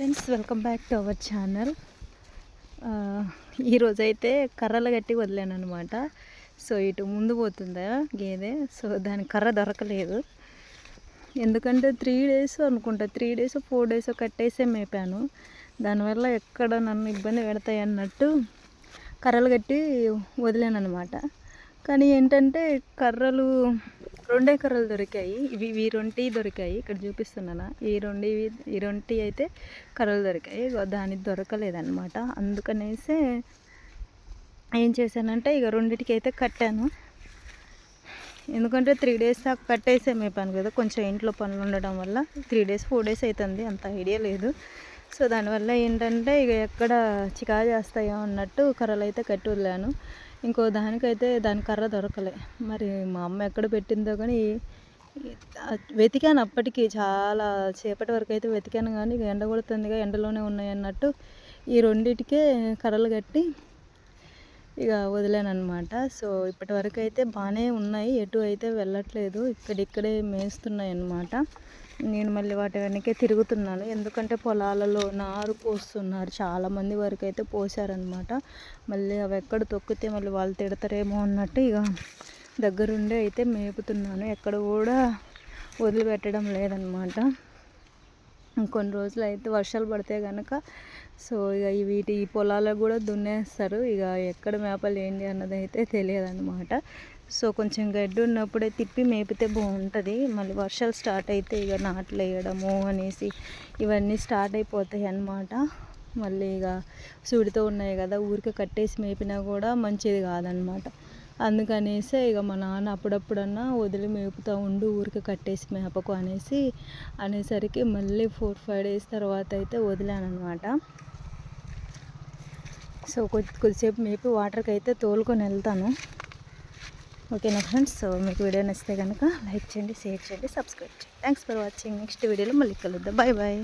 Friends welcome back to our channel ఈరోజు అయితే కర్రలు కట్టి వదిలాను అనమాట సో ఇటు ముందు పోతుందా? గేదె. సో దాని కర్ర దొరకలేదు. ఎందుకంటే త్రీ డేస్ అనుకుంటా. త్రీ డేస్ ఫోర్ డేస్ కట్టేసే మేపాను. దానివల్ల ఎక్కడ నన్ను ఇబ్బంది పెడతాయి అన్నట్టు కర్రలు కట్టి వదిలాను అనమాట కానీ ఏంటంటే కర్రలు రెండే కర్రలు దొరికాయి. ఇవి ఇవి రొంటి దొరికాయి. ఇక్కడ చూపిస్తున్నాను? ఈ రెండు ఇవి ఈ రెండు అయితే కర్రలు దొరికాయి. దానికి దొరకలేదన్నమాట. అందుకనేసే ఏం చేశానంటే ఇక రెండింటికి అయితే కట్టాను. ఎందుకంటే త్రీ డేస్ దాకా కట్టేసే మేపాను కదా. కొంచెం ఇంట్లో పనులు ఉండడం వల్ల త్రీ డేస్ ఫోర్ డేస్ అవుతుంది అంత ఐడియా లేదు. సో దానివల్ల ఏంటంటే ఇక ఎక్కడ చికా చేస్తాయో అన్నట్టు కర్రలు అయితే కట్టి వదిలాను. ఇంకో దానికైతే దాని కర్ర దొరకలే. మరి మా అమ్మ ఎక్కడ పెట్టిందో కానీ వెతికాను అప్పటికి చాలా సేపటి వరకు అయితే వెతికాను కానీ ఇక ఎండ కొడుతుందిగా ఎండలోనే ఉన్నాయి అన్నట్టు ఈ రెండిటికే కర్రలు కట్టి ఇక వదిలాను అనమాట సో ఇప్పటి వరకు అయితే బాగానే ఉన్నాయి. ఎటు అయితే వెళ్ళట్లేదు ఇక్కడిక్కడే మేస్తున్నాయి అన్నమాట నేను మళ్ళీ వాటి వెనకే తిరుగుతున్నాను. ఎందుకంటే పొలాలలో నారు పోస్తున్నారు. చాలామంది వరకు అయితే పోసారనమాట మళ్ళీ అవి ఎక్కడ తొక్కితే మళ్ళీ వాళ్ళు తిడతారేమో అన్నట్టు ఇక దగ్గరుండి అయితే మేపుతున్నాను. ఎక్కడ కూడా వదిలిపెట్టడం లేదనమాట కొన్ని రోజులు అయితే వర్షాలు పడితే కనుక సో ఇక వీటి ఈ పొలాలకు కూడా దున్నేస్తారు. ఇక ఎక్కడ మేపలు ఏంటి అన్నది అయితే తెలియదు అనమాట సో కొంచెం గడ్డి ఉన్నప్పుడే తిప్పి మేపితే బాగుంటుంది. మళ్ళీ వర్షాలు స్టార్ట్ అయితే ఇక నాట్లు వేయడము అనేసి ఇవన్నీ స్టార్ట్ అయిపోతాయి అన్నమాట. మళ్ళీ ఇక సూడితో ఉన్నాయి కదా ఊరికే కట్టేసి మేపినా కూడా మంచిది కాదనమాట అందుకనేసి ఇక మా నాన్న అప్పుడప్పుడన్నా వదిలి మేపుతూ ఉండు ఊరికి కట్టేసి మేపకు అనేసి అనేసరికి మళ్ళీ ఫోర్ ఫైవ్ డేస్ తర్వాత అయితే వదిలానమాట సో కొద్ది కొద్దిసేపు మేపి వాటర్కి అయితే తోలుకొని వెళ్తాను. ఓకేనా ఫ్రెండ్స్? సో మీకు వీడియో నచ్చితే కనుక లైక్ చేయండి షేర్ చేయండి సబ్స్క్రైబ్ చేయండి. థ్యాంక్స్ ఫర్ వాచింగ్ నెక్స్ట్ వీడియోలో మళ్ళీ కలుద్దాం. Bye bye